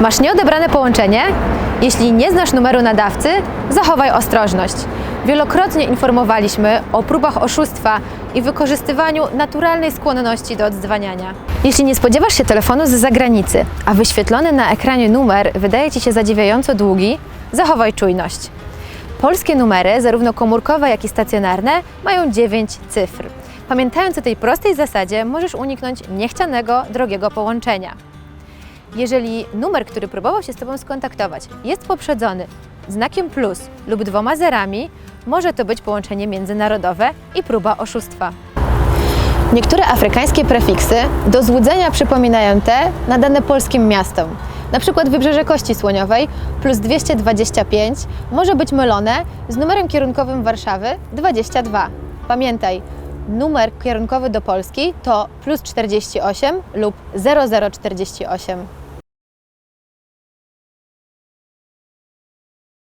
Masz nieodebrane połączenie? Jeśli nie znasz numeru nadawcy, zachowaj ostrożność. Wielokrotnie informowaliśmy o próbach oszustwa i wykorzystywaniu naturalnej skłonności do odzwaniania. Jeśli nie spodziewasz się telefonu z zagranicy, a wyświetlony na ekranie numer wydaje Ci się zadziwiająco długi, zachowaj czujność. Polskie numery, zarówno komórkowe, jak i stacjonarne, mają 9 cyfr. Pamiętając o tej prostej zasadzie, możesz uniknąć niechcianego, drogiego połączenia. Jeżeli numer, który próbował się z Tobą skontaktować, jest poprzedzony znakiem plus lub dwoma zerami, może to być połączenie międzynarodowe i próba oszustwa. Niektóre afrykańskie prefiksy do złudzenia przypominają te nadane polskim miastom. Na przykład Wybrzeże Kości Słoniowej plus 225 może być mylone z numerem kierunkowym Warszawy 22. Pamiętaj, numer kierunkowy do Polski to plus 48 lub 0048.